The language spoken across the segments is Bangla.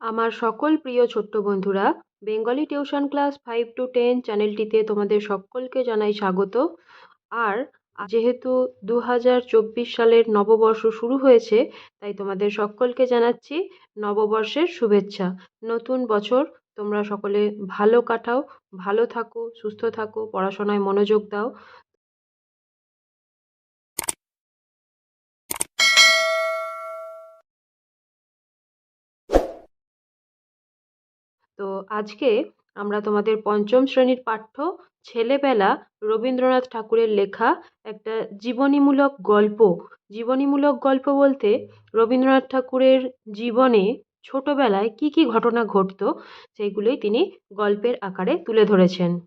আমার সকল প্রিয় ছোট্ট বন্ধুরা Bengali tuition class five to ten চ্যানেলটিতে তোমাদের সকলকে জানাই স্বাগত। আর যেহেতু দু হাজার চব্বিশ সালের নববর্ষ শুরু হয়েছে, তাই তোমাদের সকলকে জানাচ্ছি নববর্ষের শুভেচ্ছা। নতুন বছর, তোমরা সকলে ভালো কাটাও, ভালো থাকো, সুস্থ থাকো, পড়াশোনায় মনোযোগ দাও। তো আজকে আমরা তোমাদের পঞ্চম শ্রেণির পাঠ্য ছেলেবেলা রবীন্দ্রনাথ ঠাকুরের লেখা একটা জীবনীমূলক গল্প। জীবনীমূলক গল্প বলতে রবীন্দ্রনাথ ঠাকুরের জীবনে ছোটোবেলায় কী কী ঘটনা ঘটতো সেইগুলোই তিনি গল্পের আকারে তুলে ধরেছেন।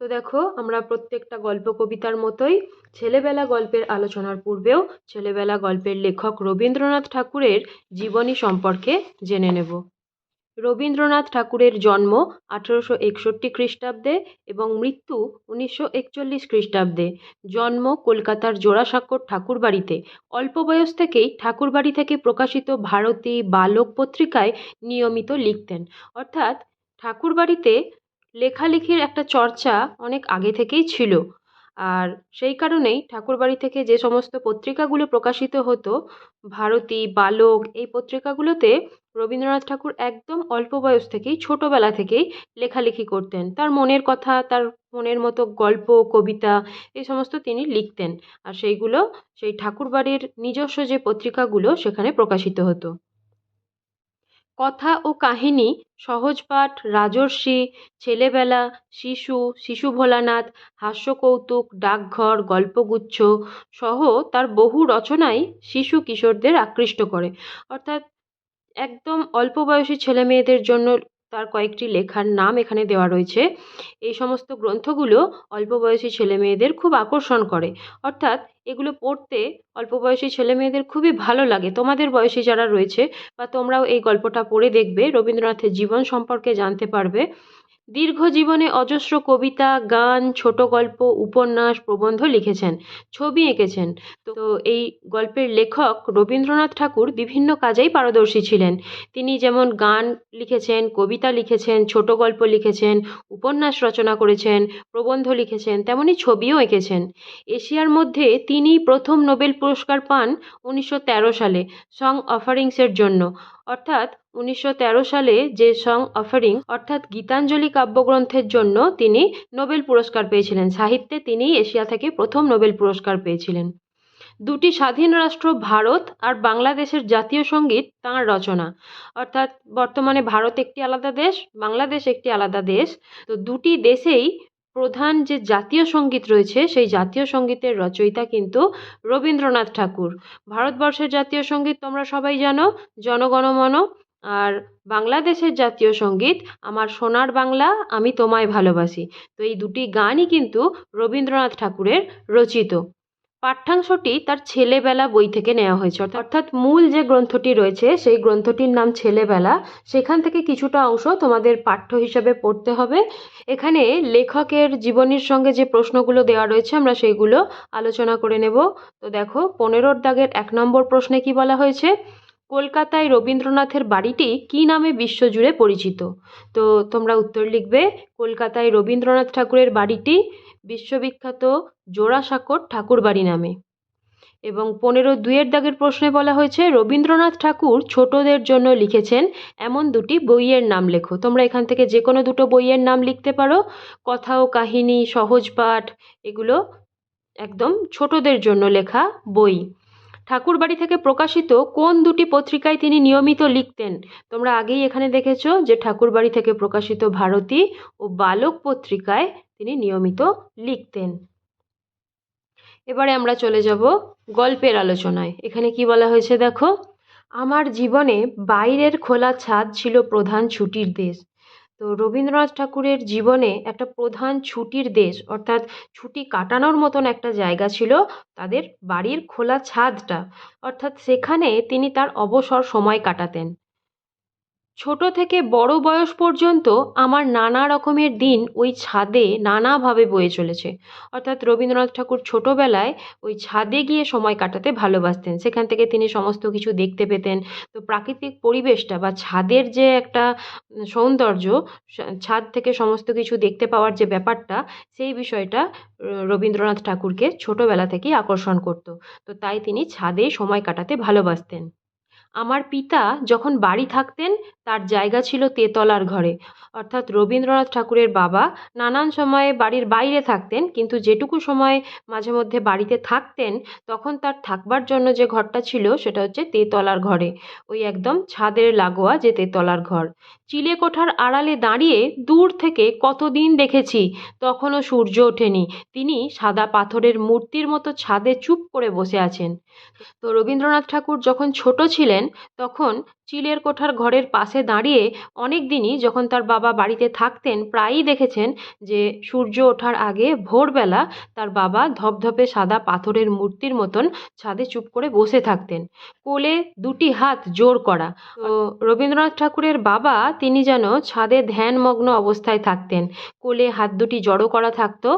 তো দেখো, আমরা প্রত্যেকটা গল্প কবিতার মতোই ছেলেবেলা গল্পের আলোচনার পূর্বেও ছেলেবেলা গল্পের লেখক রবীন্দ্রনাথ ঠাকুরের জীবনী সম্পর্কে জেনে নেব। রবীন্দ্রনাথ ঠাকুরের জন্ম আঠেরোশো একষট্টি খ্রিস্টাব্দে এবং মৃত্যু উনিশশো একচল্লিশ খ্রিস্টাব্দে। জন্ম কলকাতার জোড়াসাঁকোর ঠাকুরবাড়িতে। অল্প বয়স থেকেই ঠাকুরবাড়ি থেকে প্রকাশিত ভারতী বালক পত্রিকায় নিয়মিত লিখতেন। অর্থাৎ ঠাকুরবাড়িতে লেখালেখির একটা চর্চা অনেক আগে থেকেই ছিল। আর সেই কারণেই ঠাকুরবাড়ি থেকে যে সমস্ত পত্রিকাগুলো প্রকাশিত হতো, ভারতী, বালক, এই পত্রিকাগুলোতে রবীন্দ্রনাথ ঠাকুর একদম অল্প বয়স থেকেই, ছোটোবেলা থেকেই লেখালেখি করতেন। তার মনের কথা, তার মনের মতো গল্প, কবিতা, এই সমস্ত তিনি লিখতেন। আর সেইগুলো, সেই ঠাকুরবাড়ির নিজস্ব যে পত্রিকাগুলো, সেখানে প্রকাশিত হতো। কথা ও কাহিনি সহজপাঠ রাজর্ষি, ছেলেবেলা, শিশু শিশু ভোলানাথ, হাস্যকৌতুক, ডাকঘর, গল্পগুচ্ছ সহ তার বহু রচনাই শিশু কিশোরদের আকৃষ্ট করে। অর্থাৎ একদম অল্প বয়সী ছেলে মেয়েদের জন্য তার কয়েকটি লেখার নাম এখানে দেওয়া রয়েছে। এই সমস্ত গ্রন্থগুলো অল্প বয়সী ছেলে মেয়েদের খুব আকর্ষণ করে। অর্থাৎ এগুলো পড়তে অল্প বয়সী ছেলে মেয়েদের খুবই ভালো লাগে। তোমাদের বয়সী যারা রয়েছে বা তোমরাও এই গল্পটা পড়ে দেখবে, রবীন্দ্রনাথের জীবন সম্পর্কে জানতে পারবে। দীর্ঘ জীবনে অজস্র কবিতা, গান, ছোট গল্প, উপন্যাস, প্রবন্ধ লিখেছেন, ছবি এঁকেছেন। তো এই গল্পের লেখক রবীন্দ্রনাথ ঠাকুর বিভিন্ন কাজেই পারদর্শী ছিলেন। তিনি যেমন গান লিখেছেন, কবিতা লিখেছেন, ছোট গল্প লিখেছেন, উপন্যাস রচনা করেছেন, প্রবন্ধ লিখেছেন, তেমনি ছবিও এঁকেছেন। এশিয়ার মধ্যে তিনি প্রথম নোবেল পুরস্কার পান উনিশশো তেরো সালে, সং অফারিংসের জন্য। অর্থাৎ উনিশশো তেরো সালে যে সং অফারিং, অর্থাৎ গীতাঞ্জলি কাব্যগ্রন্থের জন্য তিনি নোবেল পুরস্কার পেয়েছিলেন। সাহিত্যে তিনি এশিয়া থেকে প্রথম নোবেল পুরস্কার পেয়েছিলেন। দুটি স্বাধীন রাষ্ট্র, ভারত আর বাংলাদেশের জাতীয় সংগীত, তাঁর রচনা। অর্থাৎ বর্তমানে ভারত একটি আলাদা দেশ, বাংলাদেশ একটি আলাদা দেশ। তো দুটি দেশেই প্রধান যে জাতীয় সংগীত রয়েছে, সেই জাতীয় সঙ্গীতের রচয়িতা কিন্তু রবীন্দ্রনাথ ঠাকুর। ভারতবর্ষের জাতীয় সংগীত তোমরা সবাই জানো জনগণমন আর বাংলাদেশের জাতীয় সংগীত, আমার সোনার বাংলা, আমি তোমায় ভালোবাসি। তো এই দুটি গানই কিন্তু রবীন্দ্রনাথ ঠাকুরের রচিত। পাঠ্যাংশটি তার ছেলেবেলা বই থেকে নেওয়া হয়েছে। অর্থাৎ মূল যে গ্রন্থটি রয়েছে, সেই গ্রন্থটির নাম ছেলেবেলা। সেখান থেকে কিছুটা অংশ তোমাদের পাঠ্য হিসাবে পড়তে হবে। এখানে লেখকের জীবনীর সঙ্গে যে প্রশ্নগুলো দেওয়া রয়েছে, আমরা সেইগুলো আলোচনা করে নেব। তো দেখো, পনেরোর দাগের এক নম্বর প্রশ্নে কি বলা হয়েছে? কলকাতায় রবীন্দ্রনাথের বাড়িটি কী নামে বিশ্বজুড়ে পরিচিত? তো তোমরা উত্তর লিখবে, কলকাতায় রবীন্দ্রনাথ ঠাকুরের বাড়িটি বিশ্ববিখ্যাত জোড়াসাঁকোর ঠাকুরবাড়ি নামে। এবং পনেরো দুইয়ের দাগের প্রশ্নে বলা হয়েছে, রবীন্দ্রনাথ ঠাকুর ছোটদের জন্য লিখেছেন এমন দুটি বইয়ের নাম লেখো। তোমরা এখান থেকে যে কোনো দুটো বইয়ের নাম লিখতে পারো। কথা ও কাহিনী, সহজ পাঠ, এগুলো একদম ছোটদের জন্য লেখা বই। ঠাকুরবাড়ি থেকে প্রকাশিত কোন দুটি পত্রিকায় তিনি নিয়মিত লিখতেন? তোমরা আগেই এখানে দেখেছ যে ঠাকুরবাড়ি থেকে প্রকাশিত ভারতী ও বালক পত্রিকায় তিনি নিয়মিত লিখতেন। এবারে আমরা চলে যাব গল্পের আলোচনায়। এখানে কি বলা হয়েছে দেখো? আমার জীবনে বাইরের খোলা ছাদ ছিল প্রধান ছুটির দেশ। তো রবীন্দ্রনাথ ঠাকুরের জীবনে একটা প্রধান ছুটির দেশ, অর্থাৎ ছুটি কাটানোর মতন একটা জায়গা ছিল তাদের বাড়ির খোলা ছাদটা। অর্থাৎ সেখানে তিনি তার অবসর সময় কাটাতেন। ছোট থেকে বড় বয়স পর্যন্ত আমার নানা রকমের দিন ওই ছাদে নানাভাবে বয়ে চলেছে। অর্থাৎ রবীন্দ্রনাথ ঠাকুর ছোটোবেলায় ওই ছাদে গিয়ে সময় কাটাতে ভালোবাসতেন। সেখান থেকে তিনি সমস্ত কিছু দেখতে পেতেন। তো প্রাকৃতিক পরিবেশটা বা ছাদের যে একটা সৌন্দর্য ছাদ থেকে সমস্ত কিছু দেখতে পাওয়ার যে ব্যাপারটা, সেই বিষয়টা রবীন্দ্রনাথ ঠাকুরকে ছোটোবেলা থেকেই আকর্ষণ করতো। তো তাই তিনি ছাদেই সময় কাটাতে ভালোবাসতেন। আমার পিতা যখন বাড়ি থাকতেন তার জায়গা ছিল তেতলার ঘরে। অর্থাৎ রবীন্দ্রনাথ ঠাকুরের বাবা নানান সময়ে বাড়ির বাইরে থাকতেন, কিন্তু যেটুকু সময় মাঝে মধ্যে বাড়িতে থাকতেন, তখন তার থাকবার জন্য যে ঘরটা ছিল সেটা হচ্ছে তেতলার ঘরে। ওই একদম ছাদের লাগোয়া যে তেতলার ঘর। চিলে কোঠার আড়ালে দাঁড়িয়ে দূর থেকে কতদিন দেখেছি, তখনও সূর্য ওঠেনি। তিনি সাদা পাথরের মূর্তির মতো ছাদে চুপ করে বসে আছেন। তো রবীন্দ্রনাথ ঠাকুর যখন ছোট ছিলেন, তখন চিলের কোঠার ঘরের পাশে দাঁড়িয়ে অনেক দিনই যখন তার বাবা বাড়িতে থাকতেন, প্রায়ই দেখেছেন যে সূর্য ওঠার আগে ভোরবেলা তার বাবা ধপধপে সাদা পাথরের মূর্তির মতন ছাদে চুপ করে বসে থাকতেন। কোলে দুটি হাত জোর করা। রবীন্দ্রনাথ ঠাকুরের বাবা তিনি যেন ছাদে ধ্যানমগ্ন অবস্থায় থাকতেন। কোলে হাত দুটি জড়ো করা থাকতো।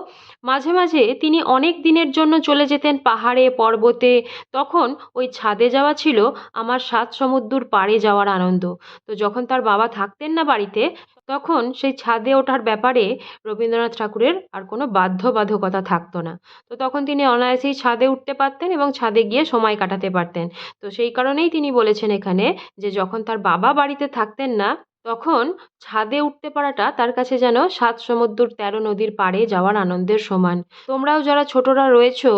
মাঝে মাঝে তিনি অনেক দিনের জন্য চলে যেতেন পাহাড়ে, পর্বতে। তখন ওই ছাদে যাওয়া ছিল আমার সাত সমুদ্রর পাড়ে যাওয়ার আনন্দ। তো যখন তার বাবা থাকতেন না বাড়িতে তখন সেই ছাদে ওঠার ব্যাপারে রবীন্দ্রনাথ ঠাকুরের আর কোনো বাধ্যবাধকতা থাকতো না। তো তখন তিনি অনায়াসেই ছাদে উঠতে পারতেন এবং ছাদে গিয়ে সময় কাটাতে পারতেন। তো সেই কারণেই তিনি বলেছেন এখানে যে যখন তার বাবা বাড়িতে থাকতেন না তখন ছাদে উঠতে পারাটা তার কাছে যেন সাত সমুদ্র তেরো নদীর পাড়ে যাওয়ার আনন্দের সমান। তোমরাও যারা ছোটরা রয়েছো,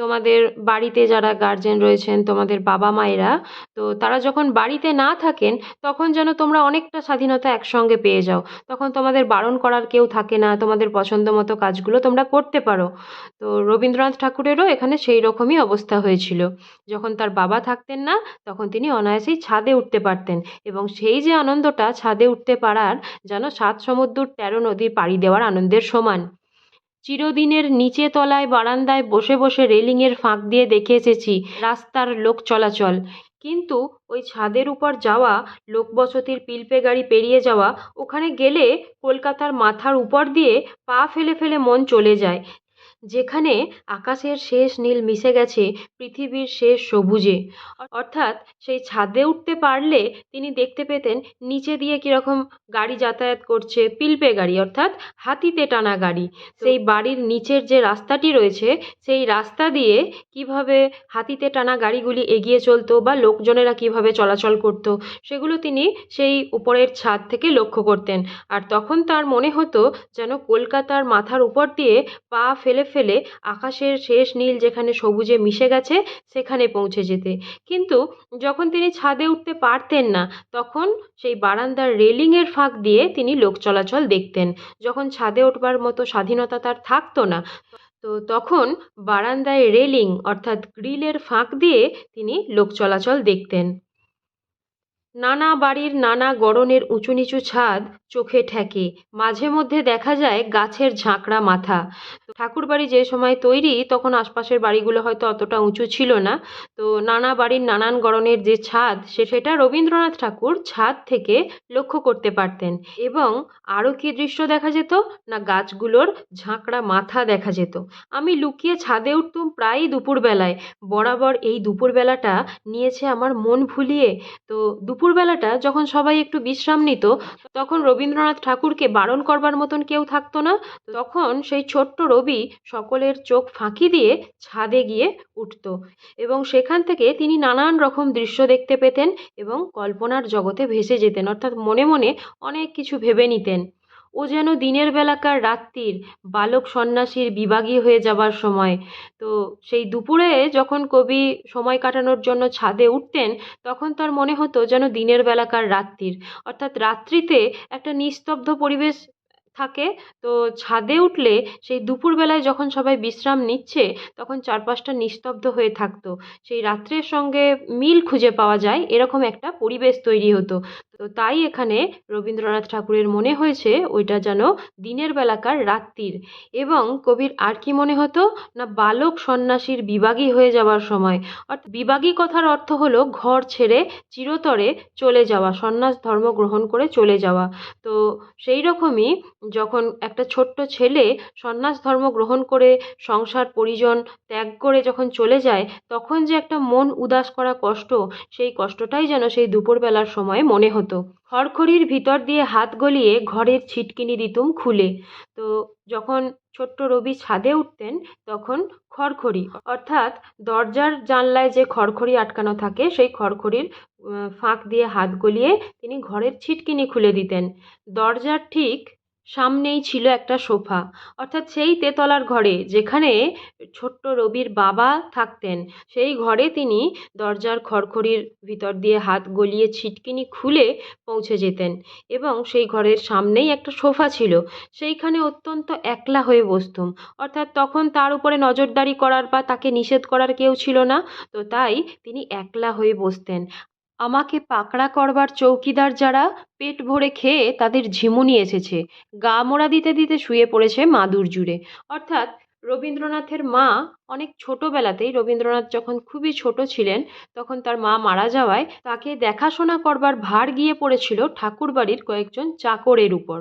তোমাদের বাড়িতে যারা গার্জেন রয়েছেন, তোমাদের বাবা মায়েরা, তো তারা যখন বাড়িতে না থাকেন, তখন যেন তোমরা অনেকটা স্বাধীনতা একসঙ্গে পেয়ে যাও। তখন তোমাদের বারণ করার কেউ থাকে না, তোমাদের পছন্দ মতো কাজগুলো তোমরা করতে পারো। তো রবীন্দ্রনাথ ঠাকুরেরও এখানে সেই রকমই অবস্থা হয়েছিল। যখন তার বাবা থাকতেন না, তখন তিনি অনায়াসেই ছাদে উঠতে পারতেন এবং সেই যে আনন্দটা ছাদে উঠতে পারার যেন সাত সমুদ্র তেরো নদী পাড়ি দেওয়ার আনন্দের সমান। চিরদিনের নিচে তলায় বারান্দায় বসে বসে রেলিংয়ের ফাঁক দিয়ে দেখে এসেছি রাস্তার লোক চলাচল। কিন্তু ওই ছাদের উপর যাওয়া, লোকবসতির পিলপে গাড়ি পেরিয়ে যাওয়া, ওখানে গেলে কলকাতার মাথার উপর দিয়ে পা ফেলে ফেলে মন চলে যায়। যেখানে আকাশের শেষ নীল মিশে গেছে পৃথিবীর শেষ সবুজে। অর্থাৎ সেই ছাদে উঠতে পারলে তিনি দেখতে পেতেন নিচে দিয়ে কীরকম গাড়ি যাতায়াত করছে, পিলপে গাড়ি, অর্থাৎ হাতিতে টানা গাড়ি। সেই বাড়ির নিচের যে রাস্তাটি রয়েছে, সেই রাস্তা দিয়ে কীভাবে হাতিতে টানা গাড়িগুলি এগিয়ে চলতো বা লোকজনেরা কীভাবে চলাচল করতো, সেগুলো তিনি সেই উপরের ছাদ থেকে লক্ষ্য করতেন। আর তখন তার মনে হতো যেন কলকাতার মাথার উপর দিয়ে পা ফেলে ফেলে আকাশের শেষ নীল যেখানে সবুজে মিশে গেছে, সেখানে পৌঁছে যেতে। কিন্তু যখন তিনি ছাদে উঠতে পারতেন না, তখন সেই বারান্দার রেলিংয়ের ফাঁক দিয়ে তিনি লোক চলাচল দেখতেন। যখন ছাদে উঠবার মতো স্বাধীনতা তার থাকতো না, তো তখন বারান্দায় রেলিং অর্থাৎ গ্রিলের ফাঁক দিয়ে তিনি লোক চলাচল দেখতেন। নানা বাড়ির নানা গড়নের উঁচু নিচু ছাদ চোখে ঠেকে। মাঝে মধ্যে দেখা যায় গাছের ঝাঁকড়া মাথা। ঠাকুর বাড়ি যে সময় তৈরি, তখন আশপাশের বাড়িগুলো হয়তো অতটা উঁচু ছিল না। তো নানা বাড়ির নানান গড়নের যে ছাদ, সে সেটা রবীন্দ্রনাথ ঠাকুর ছাদ থেকে লক্ষ্য করতে পারতেন। এবং আরও কী দৃশ্য দেখা যেত? না, গাছগুলোর ঝাঁকড়া মাথা দেখা যেত। আমি লুকিয়ে ছাদে উঠতুম প্রায়ই দুপুরবেলায়। বরাবর এই দুপুরবেলাটা নিয়েছে আমার মন ভুলিয়ে। তো দুপুরবেলাটা যখন সবাই একটু বিশ্রাম নিত, তখন রবীন্দ্রনাথ ঠাকুরকে বারণ করবার মতন কেউ থাকতো না। তখন সেই ছোট্ট রবি সকলের চোখ ফাঁকি দিয়ে ছাদে গিয়ে উঠত এবং সেখান থেকে তিনি নানান রকম দৃশ্য দেখতে পেতেন এবং কল্পনার জগতে ভেসে যেতেন, অর্থাৎ মনে মনে অনেক কিছু ভেবে নিতেন। ও যেন দিনের বেলাকার রাত্রির বালক সন্ন্যাসীর বিভাগী হয়ে যাবার সময়। তো সেই দুপুরে যখন কবি সময় কাটানোর জন্য ছাদে উঠতেন, তখন তার মনে হতো যেন দিনের বেলাকার রাত্রির। অর্থাৎ রাত্রিতে একটা নিস্তব্ধ পরিবেশ থাকে। তো ছাদে উঠলে সেই দুপুরবেলায় যখন সবাই বিশ্রাম নিচ্ছে, তখন চারপাশটা নিস্তব্ধ হয়ে থাকতো। সেই রাত্রের সঙ্গে মিল খুঁজে পাওয়া যায়, এরকম একটা পরিবেশ তৈরি হতো। তো তাই এখানে রবীন্দ্রনাথ ঠাকুরের মনে হয়েছে ওইটা যেন দিনের বেলাকার রাত্রির। এবং কবির আর কি মনে হতো? না, বালক সন্ন্যাসীর বিবাগী হয়ে যাওয়ার সময়। অর্থাৎ বিবাগী কথার অর্থ হলো ঘর ছেড়ে চিরতরে চলে যাওয়া, সন্ন্যাস ধর্ম গ্রহণ করে চলে যাওয়া। তো সেই রকমই যখন একটা ছোট্ট ছেলে সন্ন্যাস ধর্ম গ্রহণ করে, সংসার, পরিজন ত্যাগ করে যখন চলে যায়, তখন যে একটা মন উদাস করা কষ্ট, সেই কষ্টটাই যেন সেই দুপুরবেলার সময় মনে হতো। খড়খড়ির ভিতর দিয়ে হাত গলিয়ে ঘরের ছিটকিনি দিতুম খুলে। তো যখন ছোট্ট রবি ছাদে উঠতেন, তখন খড়খড়ি, অর্থাৎ দরজার জানলায় যে খড়খড়ি আটকানো থাকে, সেই খড়খড়ির ফাঁক দিয়ে হাত গলিয়ে তিনি ঘরের ছিটকিনি খুলে দিতেন। দরজার ঠিক সামনেই ছিল একটা সোফা, অর্থাৎ সেই তেতলার ঘরে যেখানে ছোট্ট রবির বাবা থাকতেন। সেই ঘরে তিনি দরজার খড়খড়ির ভিতর দিয়ে হাত গলিয়ে ছিটকিনি খুলে পৌঁছে যেতেন এবং সেই ঘরের সামনেই একটা সোফা ছিল। সেইখানে অত্যন্ত একলা হয়ে বসতুম, অর্থাৎ তখন তার উপরে নজরদারি করার বা তাকে নিষেধ করার কেউ ছিল না। তো তাই তিনি একলা হয়ে বসতেন। আমাকে পাকড়া করবার চৌকিদার যারা পেট ভরে খেয়ে তাদের ঝিমুনি এসেছে। গা মোড়া দিতে দিতে শুয়ে পড়েছে মাদুর জুড়ে। অর্থাৎ রবীন্দ্রনাথের মা অনেক ছোটোবেলাতেই, রবীন্দ্রনাথ যখন খুবই ছোট ছিলেন, তখন তার মা মারা যাওয়ায় তাকে দেখাশোনা করবার ভার গিয়ে পড়েছিল ঠাকুরবাড়ির কয়েকজন চাকরের উপর।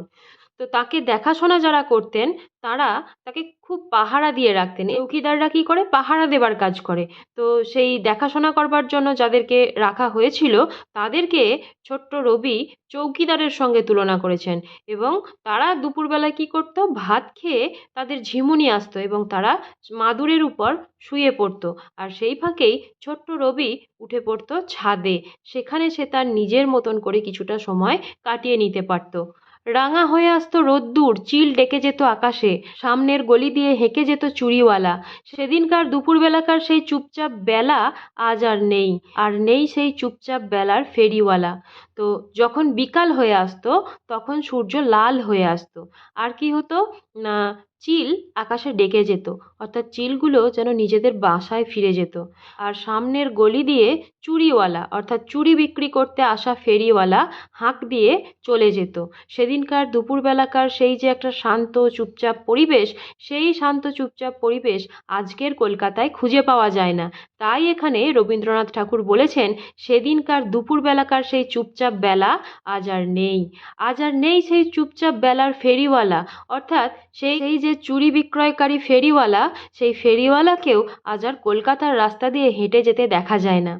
তো তাকে দেখাশোনা যারা করতেন, তারা তাকে খুব পাহারা দিয়ে রাখতেন। চৌকিদাররা কী করে? পাহারা দেবার কাজ করে। তো সেই দেখাশোনা করবার জন্য যাদেরকে রাখা হয়েছিল, তাদেরকে ছোট্ট রবি চৌকিদারের সঙ্গে তুলনা করেছেন এবং তারা দুপুরবেলা কী করতো? ভাত খেয়ে তাদের ঝিমুনি আসতো এবং তারা মাদুরের উপর শুয়ে পড়তো আর সেই ফাঁকেই ছোট্ট রবি উঠে পড়তো ছাদে। সেখানে সে তার নিজের মতন করে কিছুটা সময় কাটিয়ে নিতে পারতো। রাঙা হয়ে আসতো রোদ্দুর, চিল ডেকে যেত আকাশে, সামনের গলি দিয়ে হেঁকে যেত চুরিওয়ালা। সেদিনকার দুপুরবেলাকার সেই চুপচাপ বেলা আজ আর নেই আর নেই সেই চুপচাপ বেলার ফেরিওয়ালা। তো যখন বিকাল হয়ে আসতো, তখন সূর্য লাল হয়ে আসতো। আর কি হতো? না চিল আকাশে ডেকে যেত, অর্থাৎ চিলগুলো যেন নিজেদের বাসায় ফিরে যেত। আর সামনের গলি দিয়ে চুরিওয়ালা, অর্থাৎ চুরি বিক্রি করতে আসা ফেরিওয়ালা হাঁক দিয়ে চলে যেত। সেদিনকার দুপুরবেলাকার সেই যে একটা শান্ত, চুপচাপ পরিবেশ, সেই শান্ত, চুপচাপ পরিবেশ আজকের কলকাতায় খুঁজে পাওয়া যায় না। তাই এখানে রবীন্দ্রনাথ ঠাকুর বলেছেন, সেদিনকার দুপুরবেলাকার সেই চুপচাপ বেলা আজ আর নেই। আজ আর নেই সেই চুপচাপ বেলার ফেরিওয়ালা, অর্থাৎ সেই সেই যে চুড়ি বিক্রয়কারী ফেরিওয়ালা, সেই ফেরিওয়ালাকেও আজ আর কলকাতার রাস্তা দিয়ে হেঁটে যেতে দেখা যায় না।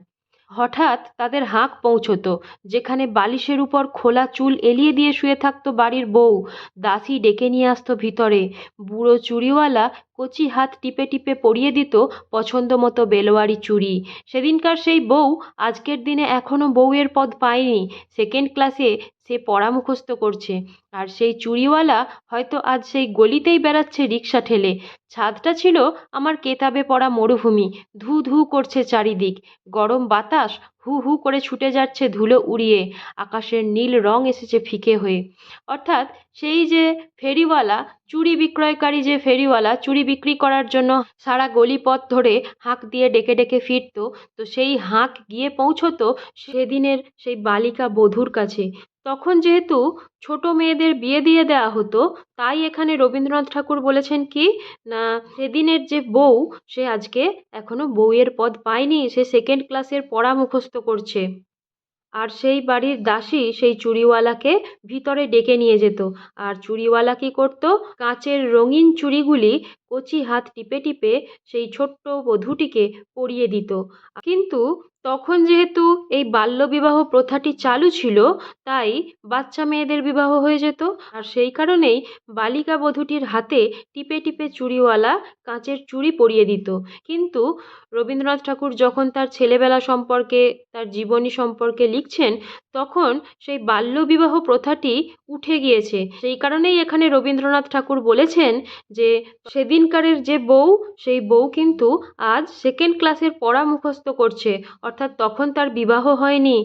হঠাৎ তাদের হাঁক পৌঁছতো, যেখানে বালিশের উপর খোলা চুল এলিয়ে দিয়ে শুয়ে থাকতো বাড়ির বউ। দাসী ডেকে নিয়ে আসতো ভিতরে। বুড়ো চুড়িওয়ালা কচি হাত টিপে টিপে পরিয়ে দিত পছন্দ মতো বেলোয়ারি চুড়ি সেদিনকার সেই বউ আজকের দিনে এখনও বউয়ের পদ পায়নি। সেকেন্ড ক্লাসে সে পড়া মুখস্থ করছে। আর সেই চুরিওয়ালা হয়তো আজ সেই গলিতেই বেড়াচ্ছে রিক্সা ঠেলে। ছাদটা ছিল আমার কেতাবে পড়া মরুভূমি। ধু ধু করছে চারিদিক। গরম বাতাস হু হু করে ছুটে যাচ্ছে ধুলো উড়িয়ে। আকাশের নীল রং এসেছে ফিকে হয়ে। অর্থাৎ সেই যে ফেরিওয়ালা, চুরি বিক্রয়কারী যে ফেরিওয়ালা, চুরি বিক্রি করার জন্য সারা গলিপথ ধরে হাঁক দিয়ে ডেকে ডেকে ফিরত, তো সেই হাঁক গিয়ে পৌঁছতো সেদিনের সেই বালিকা বধূর কাছে। তখন যেহেতু ছোট মেয়েদের বিয়ে দিয়ে দেওয়া হতো, তাই এখানে রবীন্দ্রনাথ ঠাকুর বলেছেন কি, না, সেদিনের যে বউ, সে আজকে এখনও বউয়ের পদ পায়নি, সে সেকেন্ড ক্লাসের পড়া মুখস্থ করছে। আর সেই বাড়ির দাসী সেই চুরিওয়ালাকে ভিতরে ডেকে নিয়ে যেত। আর চুরিওয়ালা কী করতো, কাঁচের রঙিন চুড়িগুলি কচি হাত টিপে টিপে সেই ছোট্ট বধূটিকে পরিয়ে দিত। কিন্তু তখন যেহেতু এই বাল্যবিবাহ প্রথাটি চালু ছিল, তাই বাচ্চা মেয়েদের বিবাহ হয়ে যেত। আর সেই কারণেই বালিকা বধূটির হাতে টিপে টিপে চুড়িওয়ালা কাঁচের চুড়ি পরিয়ে দিত। কিন্তু রবীন্দ্রনাথ ঠাকুর যখন তার ছেলেবেলা সম্পর্কে, তার জীবনী সম্পর্কে লিখছেন, তখন সেই বাল্যবিবাহ প্রথাটি উঠে গিয়েছে। সেই কারণেই এখানে রবীন্দ্রনাথ ঠাকুর বলেছেন যে সেদিনকারের যে বউ, সেই বউ কিন্তু আজ সেকেন্ড ক্লাসের পড়া মুখস্থ করছে। অর্থাৎ তখন তার বিবাহ হয়নি।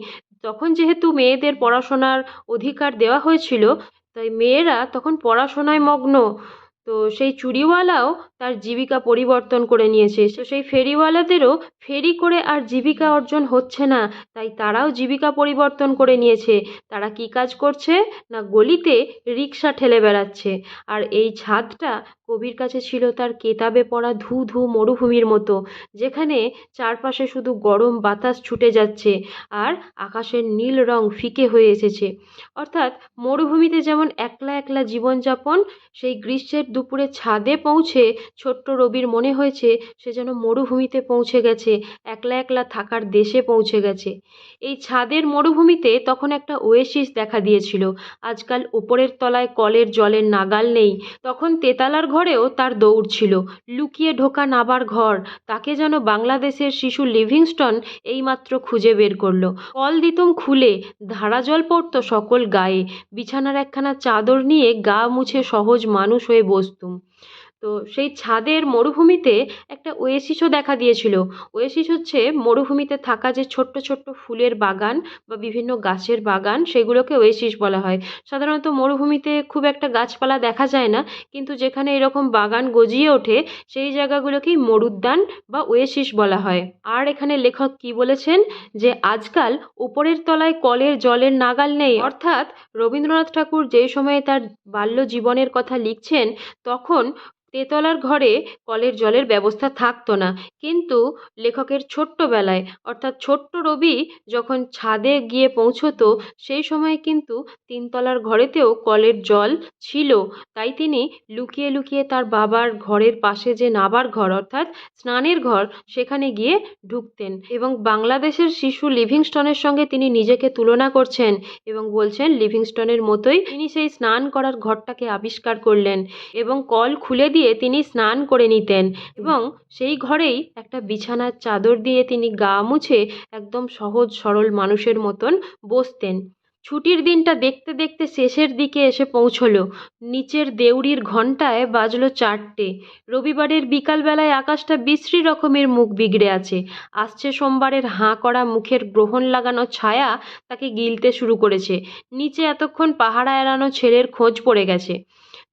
তখন যেহেতু মেয়েদের পড়াশোনার অধিকার দেওয়া হয়েছিল, তাই মেয়েরা তখন পড়াশোনায় মগ্ন। তো সেই চুড়িওয়ালাও তার জীবিকা পরিবর্তন করে নিয়েছে। তো সেই ফেরিওয়ালাদেরও ফেরি করে আর জীবিকা অর্জন হচ্ছে না, তাই তারাও জীবিকা পরিবর্তন করে নিয়েছে। তারা কী কাজ করছে? না গলিতে রিক্সা ঠেলে বেড়াচ্ছে। আর এই ছাদটা কবির কাছে ছিল তার কেতাবে পড়া ধু ধু মরুভূমির মতো, যেখানে চারপাশে শুধু গরম বাতাস ছুটে যাচ্ছে আর আকাশের নীল রং ফিকে হয়ে এসেছে। অর্থাৎ মরুভূমিতে যেমন একলা একলা জীবনযাপন, সেই গ্রীষ্মের দুপুরে ছাদে পৌঁছে ছোট্ট রবির মনে হয়েছে সে যেন মরুভূমিতে পৌঁছে গেছে, একলা একলা থাকার দেশে পৌঁছে গেছে। এই ছাদের মরুভূমিতে তখন একটা ওয়েসিস দেখা দিয়েছিল। আজকাল ওপরের তলায় কলের জলের নাগাল নেই। তখন তেতালার ঘরেও তার দৌড় ছিল। লুকিয়ে ঢোকা নাবার ঘর। তাকে যেন বাংলাদেশের শিশু লিভিংস্টন এইমাত্র খুঁজে বের করল। কল দিতুম খুলে, ধারা জল পড়তো সকল গায়ে। বিছানার একখানা চাদর নিয়ে গা মুছে সহজ মানুষ হয়ে বসতুম। তো সেই ছাদের মরুভূমিতে একটা ওয়েসিসও দেখা দিয়েছিল। ওয়েসিস হচ্ছে মরুভূমিতে থাকা যে ছোট্ট ছোট্ট ফুলের বাগান বা বিভিন্ন গাছের বাগান, সেগুলোকে ওয়েসিস বলা হয়। সাধারণত মরুভূমিতে খুব একটা গাছপালা দেখা যায় না, কিন্তু যেখানে এরকম বাগান গজিয়ে ওঠে, সেই জায়গাগুলোকেই মরুদ্যান বা ওয়েসিস বলা হয়। আর এখানে লেখক কি বলেছেন? যে আজকাল উপরের তলায় কলের জলের নাগাল নেই। অর্থাৎ রবীন্দ্রনাথ ঠাকুর যে সময়ে তার বাল্য জীবনের কথা লিখছেন, তখন তেতলার ঘরে কলের জলের ব্যবস্থা থাকতো না। কিন্তু লেখকের ছোট্টবেলায়, অর্থাৎ ছোট্ট রবি যখন ছাদে গিয়ে পৌঁছতো, সেই সময় কিন্তু তিনতলার ঘরেতেও কলের জল ছিল। তাই তিনি লুকিয়ে লুকিয়ে তার বাবার ঘরের পাশে যে নাবার ঘর, অর্থাৎ স্নানের ঘর, সেখানে গিয়ে ঢুকতেন এবং বাংলাদেশের শিশু লিভিংস্টনের সঙ্গে তিনি নিজেকে তুলনা করছেন এবং বলছেন লিভিংস্টনের মতোই তিনি সেই স্নান করার ঘরটাকে আবিষ্কার করলেন এবং কল খুলে দিয়ে তিনি স্নান করে নিতেন এবং সেই ঘরেই একটা বিছানার চাদর দিয়ে তিনি গা মুছে একদম সহজ সরল মানুষের মতন বসতেন। ছুটির দিনটা দেখতে দেখতে শেষের দিকে এসে পৌঁছলো। নিচের দেউড়ির ঘণ্টায় বাজলো চারটে। রবিবারের বিকালবেলায় আকাশটা বিশ্রী রকমের মুখ বিগড়ে আছে। আসছে সোমবারের হাঁ করা মুখের গ্রহণ লাগানো ছায়া তাকে গিলতে শুরু করেছে। নিচে এতক্ষণ পাহারা এড়ানো ছেলের খোঁজ পড়ে গেছে।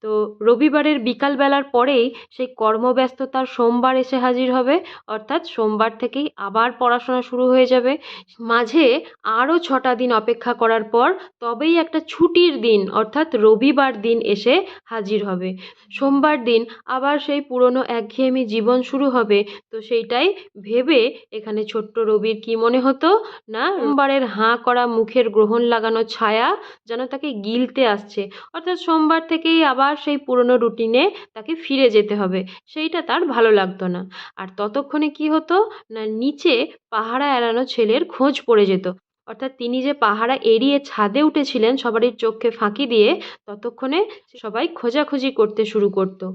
তো রবিবারের বিকালবেলার পরেই সেই কর্মব্যস্ততার সোমবার এসে হাজির হবে। অর্থাৎ সোমবার থেকেই আবার পড়াশোনা শুরু হয়ে যাবে। মাঝে আরও ছটা দিন অপেক্ষা করার পর তবেই একটা ছুটির দিন, অর্থাৎ রবিবার দিন এসে হাজির হবে। সোমবার দিন আবার সেই পুরনো একঘেয়েমি জীবন শুরু হবে। তো সেইটাই ভেবে এখানে ছোট্ট রবির কি মনে হতো? না, সোমবারের হাঁ করা মুখের গ্রহণ লাগানো ছায়া যেন তাকে গিলতে আসছে। অর্থাৎ সোমবার থেকেই আবার সেই পুরনো রুটিনে তাকে ফিরে যেতে হবে। সেইটা তার ভালো লাগতো না। আর ততক্ষণে কি হতো? না, নিচে পাহারা এড়ানো ছেলের খোঁজ পড়ে যেত। অর্থাৎ তিনি যে পাহারা এড়িয়ে ছাদে উঠেছিলেন সবারই চোখকে ফাঁকি দিয়ে, ততক্ষণে সবাই খোঁজাখুঁজি করতে শুরু করতো।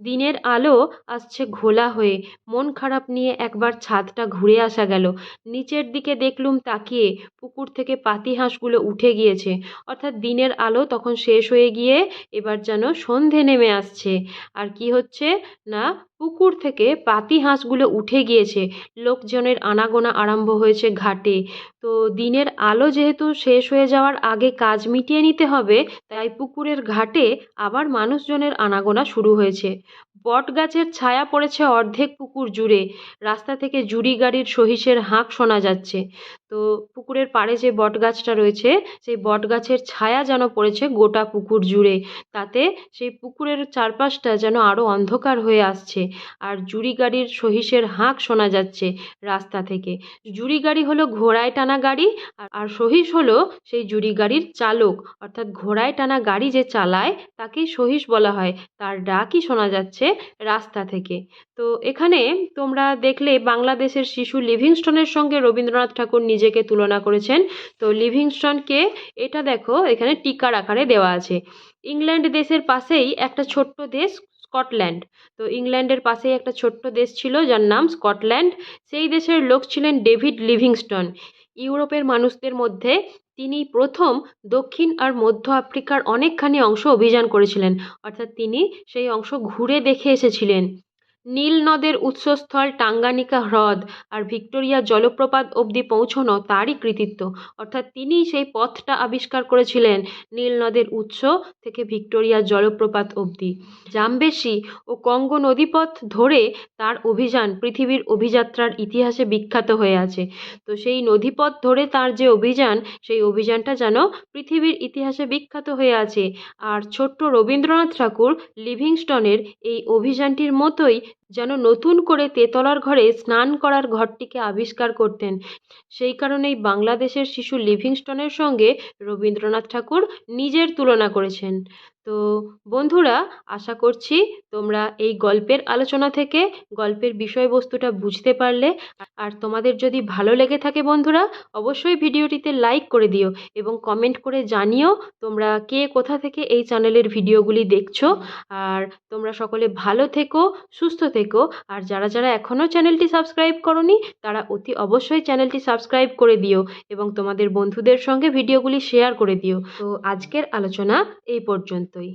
দিনের আলো আসছে ঘোলা হয়ে। মন খারাপ নিয়ে একবার ছাদটা ঘুরে আসা গেল। নিচের দিকে দেখলুম তাকিয়ে পুকুর থেকে পাতি হাঁসগুলো উঠে গিয়েছে। অর্থাৎ দিনের আলো তখন শেষ হয়ে গিয়ে এবার যেন সন্ধে নেমে আসছে। আর কি হচ্ছে? না পুকুর থেকে পাতি হাঁসগুলো উঠে গিয়েছে। লোকজনের আনাগোনা আরম্ভ হয়েছে ঘাটে। তো দিনের আলো যেহেতু শেষ হয়ে যাওয়ার আগে কাজ মিটিয়ে নিতে হবে, তাই পুকুরের ঘাটে আবার মানুষজনের আনাগোনা শুরু হয়েছে। বট গাছের ছায়া পড়েছে অর্ধেক পুকুর জুড়ে। রাস্তা থেকে জুড়ি গাড়ির সহিসের হাঁক শোনা যাচ্ছে। তো পুকুরের পাড়ে যে বট গাছটা রয়েছে, সেই বট গাছের ছায়া যেন পড়েছে গোটা পুকুর জুড়ে। তাতে সেই পুকুরের চারপাশটা যেন আরও অন্ধকার হয়ে আসছে। আর জুড়ি গাড়ির সহিসের হাঁক শোনা যাচ্ছে রাস্তা থেকে। জুড়ি গাড়ি হলো ঘোড়ায় টানা গাড়ি, আর সহিস হলো সেই জুড়ি গাড়ির চালক। অর্থাৎ ঘোড়ায় টানা গাড়ি যে চালায়, তাকেই সহিস বলা হয়। তার ডাকই শোনা যাচ্ছে রাস্তা থেকে। তো এখানে তোমরা দেখলে বাংলাদেশের শিশু লিভিংস্টনের সঙ্গে রবীন্দ্রনাথ ঠাকুর নিজেকে তুলনা করেছেন। তো লিভিংস্টনকে এটা দেখো, এখানে টিকার আকারে দেওয়া আছে। ইংল্যান্ড দেশের পাশেই একটা ছোট্ট দেশ স্কটল্যান্ড। তো ইংল্যান্ডের পাশেই একটা ছোট্ট দেশ ছিল যার নাম স্কটল্যান্ড। সেই দেশের লোক ছিলেন ডেভিড লিভিংস্টন। ইউরোপের মানুষদের মধ্যে তিনি প্রথম দক্ষিণ আর মধ্য আফ্রিকার অনেকখানি অংশ অভিযান করেছিলেন। অর্থাৎ তিনি সেই অংশ ঘুরে দেখে এসেছিলেন। নীল নদের উৎসস্থল টাঙ্গানিকা হ্রদ আর ভিক্টোরিয়া জলপ্রপাত অবধি পৌঁছনো তারই কৃতিত্ব। অর্থাৎ তিনিই সেই পথটা আবিষ্কার করেছিলেন নীল নদের উৎস থেকে ভিক্টোরিয়া জলপ্রপাত অবধি। জামবেশি ও কঙ্গো নদীপথ ধরে তার অভিযান পৃথিবীর অভিযাত্রার ইতিহাসে বিখ্যাত হয়ে আছে। তো সেই নদীপথ ধরে তার যে অভিযান, সেই অভিযানটা যেন পৃথিবীর ইতিহাসে বিখ্যাত হয়ে আছে। আর ছোট্ট রবীন্দ্রনাথ ঠাকুর লিভিংস্টনের এই অভিযানটির মতোই যেন নতুন করে তেতলার ঘরে স্নান করার ঘরটিকে আবিষ্কার করতেন। সেই কারণেই বাংলাদেশের শিশু লিভিংস্টনের সঙ্গে রবীন্দ্রনাথ ঠাকুর নিজের তুলনা করেছেন। তো বন্ধুরা, আশা করছি তোমরা এই গল্পের আলোচনা থেকে গল্পের বিষয়বস্তুটা বুঝতে পারলে। আর তোমাদের যদি ভালো লেগে থাকে বন্ধুরা, অবশ্যই ভিডিওটিতে লাইক করে দিও এবং কমেন্ট করে জানিও তোমরা কে কোথা থেকে এই চ্যানেলের ভিডিওগুলি দেখছ। আর তোমরা সকলে ভালো থেকো, সুস্থ থেকো আর যারা যারা এখনও চ্যানেলটি সাবস্ক্রাইব করনি, তারা অতি অবশ্যই চ্যানেলটি সাবস্ক্রাইব করে দিও এবং তোমাদের বন্ধুদের সঙ্গে ভিডিওগুলি শেয়ার করে দিও। তো আজকের আলোচনা এই পর্যন্তই।